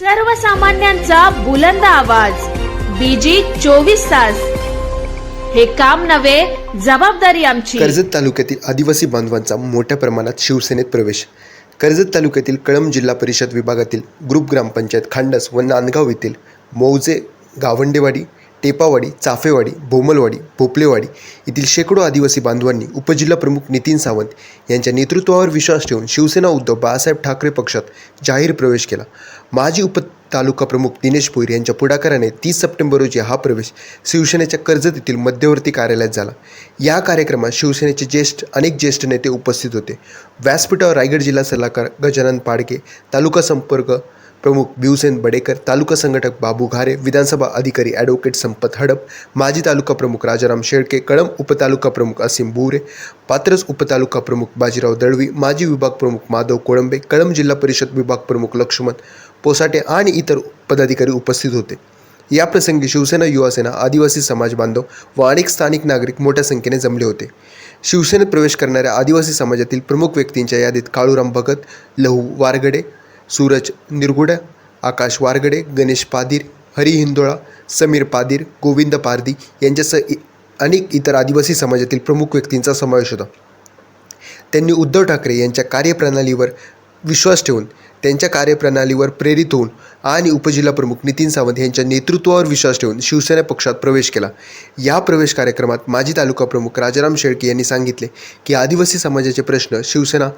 सर्वसामान्यांचा बुलंद आवाज. बीजी चोवीस तास. हे काम नव्हे जबाबदारी आमची. कर्जत तालुक्यातील आदिवासी बांधवांचा मोठ्या प्रमाणात शिवसेनेत प्रवेश. कर्जत तालुक्यातील कळंब जिल्हा परिषद विभागातील ग्रुप ग्रामपंचायत खांडस व नांदगाव येथील मौजे गावंडेवाडी टेपावाडी चाफेवाडी भोमलवाडी भोपलेवाडी येथील शेकडो आदिवासी बांधवांनी उपजिल्हा प्रमुख नितीन सावंत यांच्या नेतृत्वावर विश्वास ठेवून शिवसेना उद्धव बाळासाहेब ठाकरे पक्षात जाहीर प्रवेश केला. माजी उप तालुका प्रमुख दिनेश भोईर यांच्या पुढाकाराने तीस सप्टेंबर रोजी हा प्रवेश शिवसेनेच्या कर्जत येथील मध्यवर्ती कार्यालयात झाला. या कार्यक्रमात शिवसेनेचे ज्येष्ठ अनेक ज्येष्ठ नेते उपस्थित होते. व्यासपीठावर रायगड जिल्हा सल्लागार गजानन पाडके तालुका संपर्क प्रमुख बिवसेन बडेकर तालुका संघटक बाबू घारे विधानसभा अधिकारी ॲडव्होकेट संपत हडप माजी तालुका प्रमुख राजाराम शेळके कळंब उपतालुका प्रमुख असीम बुरे पात्रस उपतालुका प्रमुख बाजीराव दळवी माजी विभाग प्रमुख माधव कोळंबे कळंब जिल्हा परिषद विभाग प्रमुख लक्ष्मण पोसाटे आणि इतर पदाधिकारी उपस्थित होते. याप्रसंगी शिवसेना युवासेना आदिवासी समाज बांधव व अनेक स्थानिक नागरिक मोठ्या संख्येने जमले होते. शिवसेनेत प्रवेश करणाऱ्या आदिवासी समाजातील प्रमुख व्यक्तींच्या यादीत काळूराम भगत लहू वारगडे सूरज निरगुडा आकाश वारगडे गणेश पादीर हरी हिंदोळा समीर पादीर गोविंद पारदी यांच्यासह इ- अनेक इतर आदिवासी समाजातील प्रमुख व्यक्तींचा समावेश होता. त्यांनी उद्धव ठाकरे यांच्या कार्यप्रणालीवर विश्वास ठेवून त्यांच्या कार्यप्रणालीवर प्रेरित होऊन आणि उपजिल्हा प्रमुख नितीन सावंत यांच्या नेतृत्वावर विश्वास ठेवून शिवसेना पक्षात प्रवेश केला. या प्रवेश कार्यक्रमात माजी तालुका प्रमुख राजाराम शेळके यांनी सांगितले की आदिवासी समाजाचे प्रश्न शिवसेना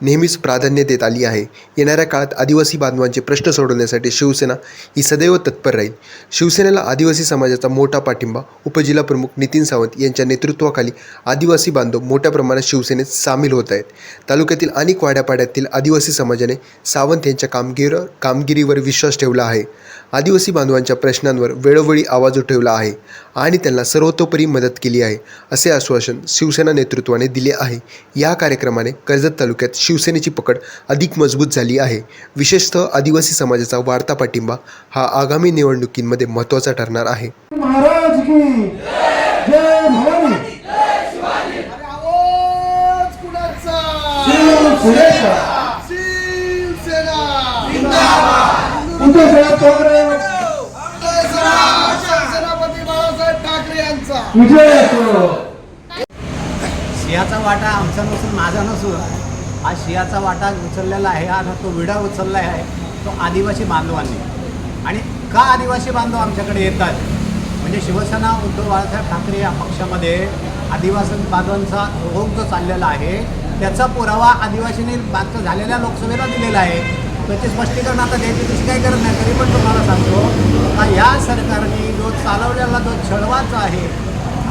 नेहमीच प्राधान्य देत आली आहे. येणाऱ्या काळात आदिवासी बांधवांचे प्रश्न सोडवण्यासाठी शिवसेना ही सदैव तत्पर राहील. शिवसेनेला आदिवासी समाजाचा मोठा पाठिंबा उपजिल्हा प्रमुख नितीन सावंत यांच्या नेतृत्वाखाली आदिवासी बांधव मोठ्या प्रमाणात शिवसेनेत सामील होत आहेत. तालुक्यातील अनेक वाड्यापाड्यातील आदिवासी समाजाने सावंत यांच्या कामगिरीवर कामगिरीवर विश्वास ठेवला आहे. आदिवासी बांधवांच्या प्रश्नांवर वेळोवेळी आवाज उठवला आहे आणि त्यांना सर्वतोपरी मदत केली आहे असे आश्वासन शिवसेना नेतृत्वाने दिले आहे. या कार्यक्रमाने कर्जत तालुक्यात शिवसेनेची पकड अधिक मजबूत झाली आहे. विशेषतः आदिवासी समाजाचा वाढता पाठिंबा हा आगामी निवडणुकींमध्ये महत्त्वाचा ठरणार आहे. महाराज की जय भवानी. आवाज कुणाचा शिवसेनेचा शिवसेना. उद्धव साहेब ठाकरे शिवसेनापती बाळासाहेब ठाकरे यांचा. विजय असो शियाचा वाटा आमचा नसून माझा नसून हा शियाचा वाटा उचललेला आहे आणि तो विडा उचलला आहे तो आदिवासी बांधवांनी. आणि का आदिवासी बांधव आमच्याकडे येतात? म्हणजे शिवसेना उद्धव बाळासाहेब ठाकरे या पक्षामध्ये आदिवासी बांधवांचा रोग जो चाललेला आहे त्याचा पुरावा आदिवासींनी मागचं झालेल्या लोकसभेला दिलेला आहे. त्याचे स्पष्टीकरण आता द्यायची तशी काही गरज नाही तरी पण तुम्हाला सांगतो का या सरकारने जो चालवलेला जो छळवाचा आहे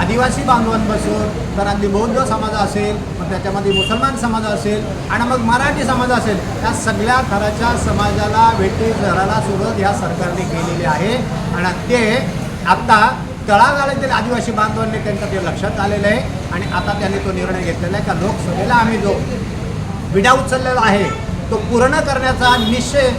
आदिवासी बांधवांपासून तर अगदी बौद्ध समाज असेल मग त्याच्यामध्ये मुसलमान समाज असेल आणि मग मराठी समाज असेल या सगळ्या थराच्या समाजाला वेटी झराला सुरुवात ह्या सरकारने केलेली आहे. आणि ते आत्ता तळागाळातील आदिवासी बांधवांनी त्यांचं ते लक्षात आलेलं आहे. आणि आता त्यांनी तो निर्णय घेतलेला आहे का लोकसभेला आम्ही जो विडा उचललेला आहे तो पूर्ण करण्याचा निश्चय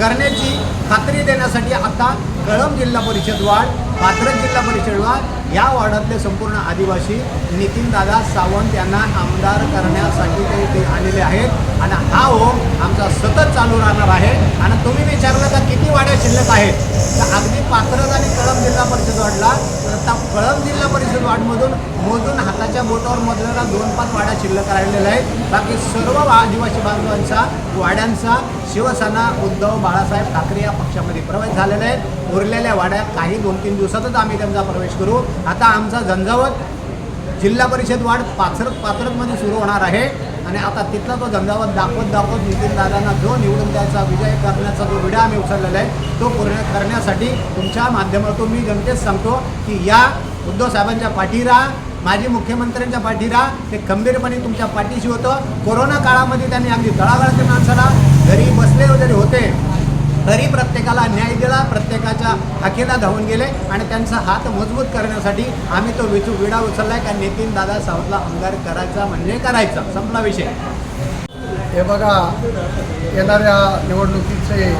करण्याची खात्री देण्यासाठी आता कळंब जिल्हा परिषद वाढ पात्रक जिल्हा परिषद वाढ या वार्डातले संपूर्ण आदिवासी नितीनदादा सावंत यांना आमदार करण्यासाठी ते ते आलेले आहेत. आणि हा ओम आमचा सतत चालू राहणार आहे. आणि तुम्ही विचारलं का किती वाड्या शिल्लक आहेत? तर अगदी पात्रज आणि कळंब जिल्हा परिषद वाढला तर कळंब जिल्हा परिषद वार्डमधून मोजून हाताच्या बोटावर मधल्याला दोन पाच वाड्या शिल्लक राहिलेल्या आहेत. बाकी सर्व आदिवासी बांधवांचा वाड्यांचा शिवसेना उद्धव बाळासाहेब ठाकरे या पक्षामध्ये प्रवेश झालेला आहे. उरलेल्या वाड्या काही दोन तीन दिवसातच आम्ही त्यांचा प्रवेश करू. आता आमचा झंझावत जिल्हा परिषद वाढ पाथरत पात्रकमध्ये सुरू होणार आहे. आणि आता तिथला तो झंझावत दाखवत दाखवत नितीन दादांना जो निवडून द्यायचा विजय करण्याचा जो विडा आम्ही उचललेला आहे तो पूर्ण करण्यासाठी तुमच्या माध्यमातून मी जनतेस सांगतो की या उद्धव साहेबांच्या पाठी राहा माजी मुख्यमंत्र्यांच्या पाठीरा ते खंबीरपणे तुमच्या पाठीशी होतं. कोरोना काळामध्ये त्यांनी अगदी तळागाळाच्या माणसाला घरी बसले जरी होते. तरी प्रत्येकाला न्याय दिला प्रत्येकाच्या हाकेला धावून गेले आणि त्यांचा हात मजबूत करण्यासाठी आम्ही तो विचू विडा उचललाय. का नितीन दादा सावंतला आमदार करायचा म्हणजे करायचा. संपला विषय. हे बघा येणाऱ्या निवडणुकीचे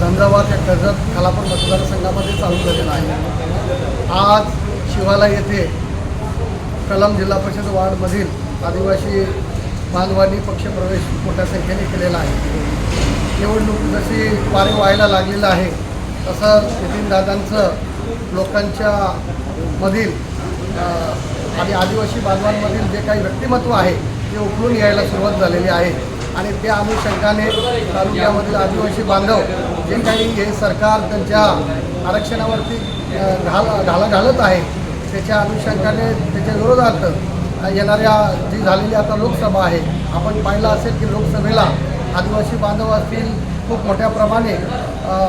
झंझावात या कर्जत खालापूर मतदारसंघामध्ये चालू झालेला आहे. आज शिवाला येथे कलम जिल्हा परिषद वार्डमधील आदिवासी बांधवांनी पक्षप्रवेश मोठ्या संख्येने केलेला आहे. निवडणूक जशी वारे व्हायला लागलेलं आहे तसं नितीनदादांचं लोकांच्या मधील आणि आदिवासी बांधवांमधील जे काही व्यक्तिमत्व आहे ते उकळून यायला सुरुवात झालेली आहे. आणि त्या अनुषंगाने तालुक्यामधील आदिवासी बांधव जे काही हे सरकार त्यांच्या आरक्षणावरती घाल घाल घाला घालत आहे त्याच्या अनुषंगाने त्याच्या विरोधात येणाऱ्या जी झालेली आता लोकसभा आहे आपण पाहिलं असेल की लोकसभेला आदिवासी बांधव असतील खूप मोठ्या प्रमाणे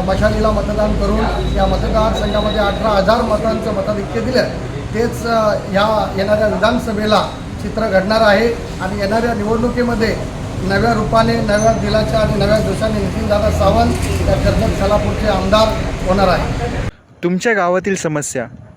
मशालीला मतदान करून या मतदारसंघामध्ये अठरा हजार मतांचं मताधिक्य दिलं तेच ह्या येणाऱ्या विधानसभेला चित्र घडणार आहे. आणि येणाऱ्या निवडणुकीमध्ये नव्या रूपाने नव्या दिलाच्या आणि नव्या जोशाने नितीनदादा सावंत या कर्जत सलापूरचे आमदार होणार आहे तुमच्या गावातील समस्या